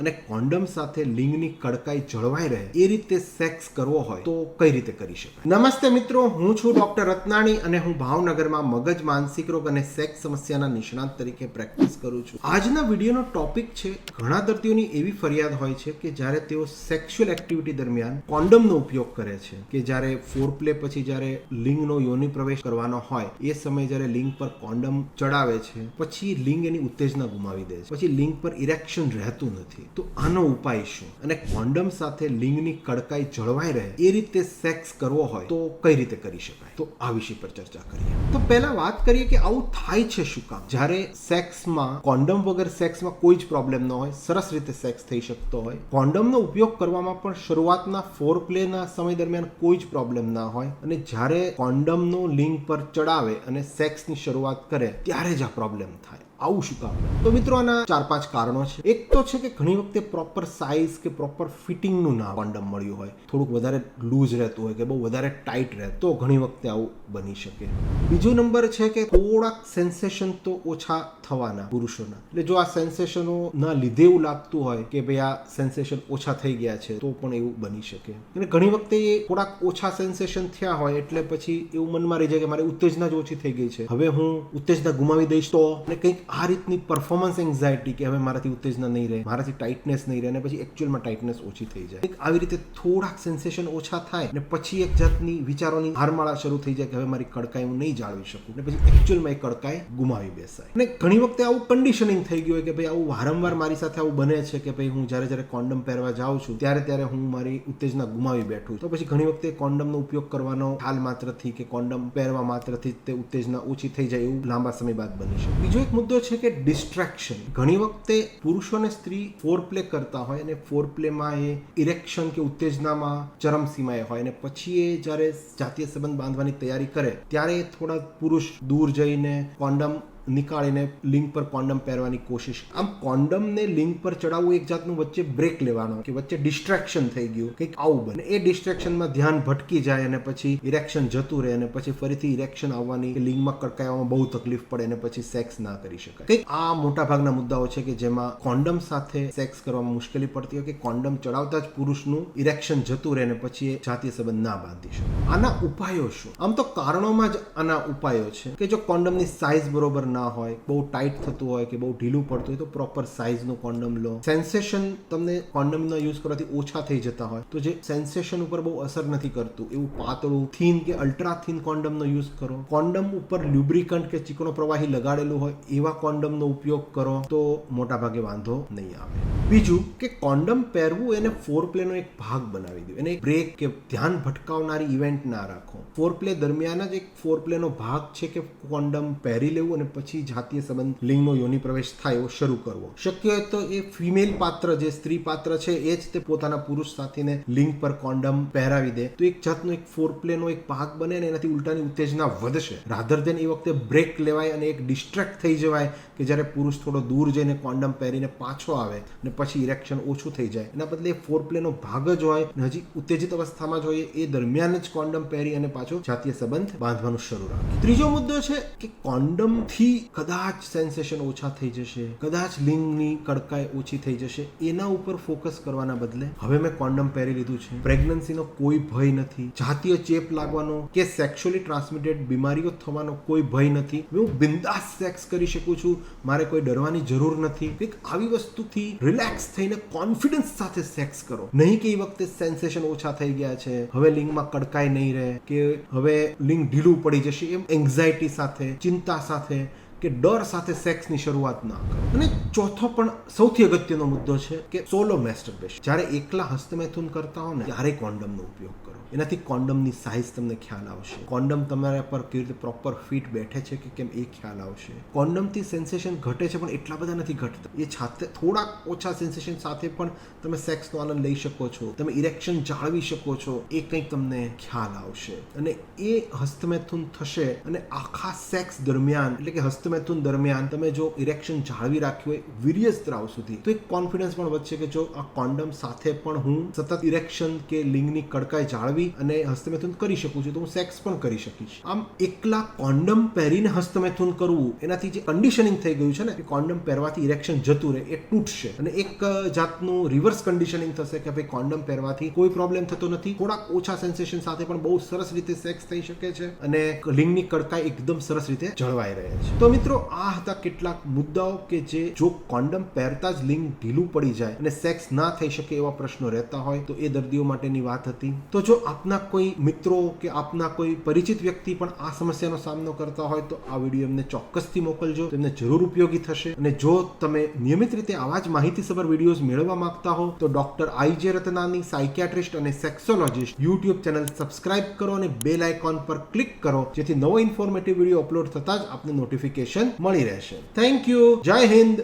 અને કોન્ડમ સાથે લિંગની કડકાઈ જળવાઈ રહે, એ રીતે સેક્સ કરવો હોય તો કઈ રીતે કરી શકાય? નમસ્તે મિત્રો, હું છું ડોક્ટર રત્નાણી અને હું ભાવનગરમાં મગજ, માનસિક રોગ અને સેક્સ સમસ્યાના નિષ્ણાત તરીકે પ્રેક્ટિસ કરું છું. આજના વિડીયોનો ટોપિક છે, ઘણા દર્દીઓની એવી ફરિયાદ હોય છે કે જ્યારે તેઓ સેક્સ્યુઅલ એક્ટિવિટી દરમિયાન કોન્ડમનો ઉપયોગ કરે છે, કે જ્યારે ફોર પ્લે પછી જ્યારે લિંગનો યોનિ પ્રવેશ કરવાનો હોય, એ સમયે જ્યારે લિંગ પર કોન્ડમ ચડાવે છે, પછી લિંગ એની ઉત્તેજના ગુમાવી દે છે, પછી લિંગ પર ઇરેક્શન રહેતું નથી. તો આનો ઉપાય શું? અને કોન્ડમ સાથે લિંગની કડકાઈ જળવાઈ રહે, એ રીતે સેક્સ કરવો હોય તો કઈ રીતે કરી શકાય? તો આ વિષય પર ચર્ચા કરીએ. તો પહેલા વાત કરીએ કે આવું થાય છે શું કામ? જ્યારે સેક્સમાં કોન્ડમ વગર સેક્સમાં કોઈ જ પ્રોબ્લેમ ન હોય, સરસ રીતે સેક્સ થઈ શકતો હોય કોન્ડમનો ઉપયોગ કરવામાં પણ શરૂઆતના ફોર પ્લેના સમય દરમિયાન કોઈ જ પ્રોબ્લેમ ના હોય, અને જ્યારે કોન્ડમનો લિંગ પર ચડાવે અને સેક્સની શરૂઆત કરે, ત્યારે જ આ પ્રોબ્લેમ થાય. આવું શું કામ? તો મિત્રો આના ચાર પાંચ કારણો છે. એક તો છે કે ઘણી વખતે પ્રોપર સાઇઝ કે પ્રોપર ફિટિંગનું ના કોન્ડમ મળ્યું હોય. થોડુંક વધારે લૂઝ રહેતું હોય કે બહુ વધારે ટાઈટ રહે, તો ઘણી વખતે આવું બની શકે. બીજો નંબર છે કે થોડાક સેન્સેશન તો ઓછા થવાના પુરુષોના. એટલે જો આ સેન્સેશનો ના લીધે એવું લાગતું હોય કે ભાઈ આ સેન્સેશન ઓછા થઈ ગયા છે, તો પણ એવું બની શકે. અને ઘણી વખતે એ થોડાક ઓછા સેન્સેશન થયા હોય એટલે પછી એવું મનમાં રહી જાય કે મારી ઉત્તેજના જ ઓછી થઈ ગઈ છે. હવે હું ઉત્તેજના ગુમાવી દઈશ તો? અને કંઈક આ રીતની પરફોર્મન્સ એન્ઝાયટી કે હવે મારાથી ઉત્તેજના નહીં રહે, મારાથી ટાઇટનેસ નહીં રહે અને પછી એકચ્યુઅલમાં ટાઇટનેસ ઓછી થઈ જાય. એક આવી રીતે થોડાક સેન્સેશન ઓછા થાય અને પછી એક જાતની વિચારોની હારમાળા શરૂ થઈ જાય કે હવે મારી કડકાઈ હું નહીં જાળવી શકું અને પછી એકચ્યુઅલમાં એ કડકાઈ ગુમાવી બેસાય. અને ઘણી વખતે આવું કન્ડિશનિંગ થઈ ગયું હોય કે ભાઈ આવું વારંવાર મારી સાથે આવું બને છે કે ભાઈ હું જ્યારે જ્યારે કોન્ડમ પહેરવા જાઉં છું, ત્યારે ત્યારે હું મારી ઉત્તેજના ગુમાવી બેઠું તો પછી ઘણી વખતે કોન્ડમનો ઉપયોગ કરવાનો ખ્યાલ માત્રથી કે કોન્ડમ પહેરવા માત્રથી તે ઉત્તેજના ઓછી થઈ જાય એવું લાંબા સમય બાદ બની શકે. બીજો એક મુદ્દો છે કે ડિસ્ટ્રેક્શન ઘણી વખતે પુરુષો અને સ્ત્રી ફોર પ્લે કરતા હોય અને ફોર પ્લેમાં એ ઇરેક્શન કે ઉત્તેજનામાં ચરમસીમાએ હોય અને પછી એ જ્યારે જાતીય સંબંધ બાંધવાની તૈયારી કરે, ત્યારે થોડા પુરુષ દૂર જઈને કોન્ડમ નીકાળીને લિંક પર કોન્ડમ પહેરવાની કોશિશ. આમ કોન્ડમને લિંક પર ચડાવવું એક જાતનું વચ્ચે બ્રેક લેવાનો, કે વચ્ચે ડિસ્ટ્રેક્શન થઈ ગયું, કંઈક આવું બને. એ ડિસ્ટ્રેક્શનમાં ધ્યાન ભટકી જાય અને પછી ઇરેક્શન જતું રહે અને પછી ફરીથી ઇરેક્શન આવવાની, કે લિંગમાં કડકાયવામાં બહુ તકલીફ પડે અને પછી સેક્સ ના કરી શકાય. કંઈક આ મોટાભાગના મુદ્દાઓ છે કે જેમાં કોન્ડમ સાથે સેક્સ કરવામાં મુશ્કેલી પડતી હોય, કે કોન્ડમ ચડાવતા જ પુરુષનું ઇરેક્શન જતું રહે અને પછી એ જાતીય સંબંધ ના બાંધી શકે. આના ઉપાયો શું? આમ તો કારણોમાં જ આના ઉપાયો છે, કે જો કોન્ડમની સાઇઝ બરોબર ના હોય, બહુ ટાઈટ થતું હોય કે બહુ ઢીલું પડતું હોય તો પ્રોપર સાઇઝનું કોન્ડમ લો. સેન્સેશન તમને કોન્ડમનો યુઝ કરવાથી ઓછા થઈ જતા હોય. તો જે સેન્સેશન ઉપર બહુ અસર નથી કરતું. એવું પાતળું થીન કે અલ્ટ્રા થીન કોન્ડમનો યુઝ કરો. કોન્ડમ ઉપર લ્યુબ્રિકન્ટ કે ચીકણો પ્રવાહી લગાડેલું હોય, એવા કોન્ડમનો ઉપયોગ કરો તો મોટા ભાગે વાંધો નહીં આવે. બીજું કે કોન્ડમ પહેરવું એને ફોર પ્લેનો એક ભાગ બનાવી દો. એને બ્રેક કે ધ્યાન ભટકાવનારી ઇવેન્ટ ના રાખો. ફોર પ્લે દરમિયાન જ એક ફોર પ્લેનો ભાગ છે કે કોન્ડમ પહેરી લેવું અને પછી જાતીય સંબંધ લિંગનો યોનિ પ્રવેશ થાય શરૂ કરવો. શક્ય હોય તો એ ફિમેલ પાત્ર જે સ્ત્રી પાત્ર છે, એ જ તે પોતાના પુરુષ સાથીને લિંગ પર કોન્ડમ પહેરાવી દે. તો એક જાતનો એક ફોરપ્લેનો એક ભાગ બને અને એનાથી ઉલટાની ઉત્તેજના વધશે. રાધર દેન એ વખતે બ્રેક લેવાય અને એક ડિસ્ટ્રેક્ટ થઈ જવાય કે જ્યારે પુરુષ થોડો દૂર જઈને કોન્ડમ પહેરીને પાછો આવે અને પછી ઇરેક્શન ઓછું થઈ જાય. એના બદલે ફોરપ્લે નો ભાગ જ હોય અને હજી ઉત્તેજિત અવસ્થામાં જ હોય એ દરમિયાન જ કોન્ડમ પહેરી અને પાછો જાતીય સંબંધ બાંધવાનું શરૂ રાખે. ત્રીજો મુદ્દો છે કે કોન્ડમથી કદાચ સેન્સેશન ઓછા થઈ જશે, કદાચ લિંગની કડકાઈ ઓછી થઈ જશે, એના ઉપર ફોકસ કરવાના બદલે હવે મેં કોન્ડમ પહેરી લીધું છે. પ્રેગ્નન્સીનો કોઈ ભય નથી. જાતીય ચેપ લાગવાનો કે સેક્સ્યુઅલી ટ્રાન્સમિટેડ બીમારીઓ થવાનો કોઈ ભય નથી. હું બિંદાસ સેક્સ કરી શકું છું. મારે કોઈ ડરવાની જરૂર નથી. કંઈક આવી વસ્તુથી રિલેક્સ થઈને કોન્ફિડન્સ સાથે સેક્સ કરો. નહીં કે એ વખતે સેન્સેશન ઓછા થઈ ગયા છે. હવે લિંગમાં કડકાઈ નહીં રહે કે હવે લિંગ ઢીલું પડી જશે એમ એન્ઝાયટી સાથે, ચિંતા સાથે. કે ડર સાથે સેક્સની શરૂઆત ના કરો. અને ચોથો પણ સૌથી અગત્યનો મુદ્દો છે કે સોલો મેસ્ટરબેશન. જ્યારે એકલા હસ્તમૈથુન કરતા હો ને, ત્યારે કોન્ડમનો ઉપયોગ કરો. એનાથી કોન્ડમની સાઇઝ તમને ખ્યાલ આવશે. કોન્ડમ તમારા પર કેવી રીતે પ્રોપર ફિટ બેઠે છે કે કેમ એ ખ્યાલ આવશે. કોન્ડમથી સેન્સેશન ઘટે છે પણ એટલા બધા નથી ઘટતા. એ છાતે થોડાક ઓછા સેન્સેશન સાથે પણ તમે સેક્સનો આનંદ લઈ શકો છો. તમે ઇરેક્શન જાળવી શકો છો. એ કંઈક તમને ખ્યાલ આવશે. અને એ હસ્તમૈથુન થશે અને આખા સેક્સ દરમિયાન, એટલે કે હસ્ત હસ્તમેથુન દરમિયાન તમે જો ઇરેક્શન જાળવી રાખ્યું હોય વીર્ય સ્ત્રાવ સુધી, તો એક કોન્ફિડન્સ પણ વધશે કે જો આ કોન્ડમ સાથે પણ હું સતત ઇરેક્શન કે લિંગની કડકાઈ જાળવી અને હસ્તમેથુન કરી શકું છું, તો હું સેક્સ પણ કરી શકીશ. આમ એકલા કોન્ડમ પહેરીને હસ્તમેથુન કરવું, એનાથી જે કન્ડિશનિંગ થઈ ગયું છે ને, કે કોન્ડમ પહેરવાથી ઇરેક્શન જતું રહે, એ તૂટશે. અને એક જાતનું રિવર્સ કન્ડિશનિંગ થશે કે ભાઈ કોન્ડમ પહેરવાથી કોઈ પ્રોબ્લેમ થતો નથી. થોડાક ઓછા સેન્સેશન સાથે પણ બહુ સરસ રીતે સેક્સ થઈ શકે છે અને લિંગની કડકાઈ એકદમ સરસ રીતે જળવાઈ રહે છે. તો મિત્રો, આ હતા કેટલાક મુદ્દાઓ કે જે જો કોન્ડમ પહેરતા જ લિંગ ઢીલું પડી જાય અને સેક્સ ના થઈ શકે એવા પ્રશ્નો રહેતા હોય, તો એ દર્દીઓ માટેની વાત હતી. તો જો આપના કોઈ મિત્રો કે આપના કોઈ પરિચિત વ્યક્તિ પણ આ સમસ્યાનો સામનો કરતા હોય, તો આ વીડિયો એમને ચોક્કસથી મોકલજો. તેમને જરૂર ઉપયોગી થશે. અને જો તમે નિયમિત રીતે આવા જ માહિતીસભર વિડીયોઝ મેળવવા માંગતા હો, તો ડોક્ટર આઈજે રતનાની સાયકિયાટ્રિસ્ટ અને સેક્સોલોજીસ્ટ યુટ્યુબ ચેનલ સબસ્ક્રાઇબ કરો અને બેલ આઇકોન પર ક્લિક કરો, જેથી નવો ઇન્ફોર્મેટિવ વીડિયો અપલોડ થતાં જ આપને નોટિફિકેશન મળી રહેશે થેન્ક યુ જય હિન્દ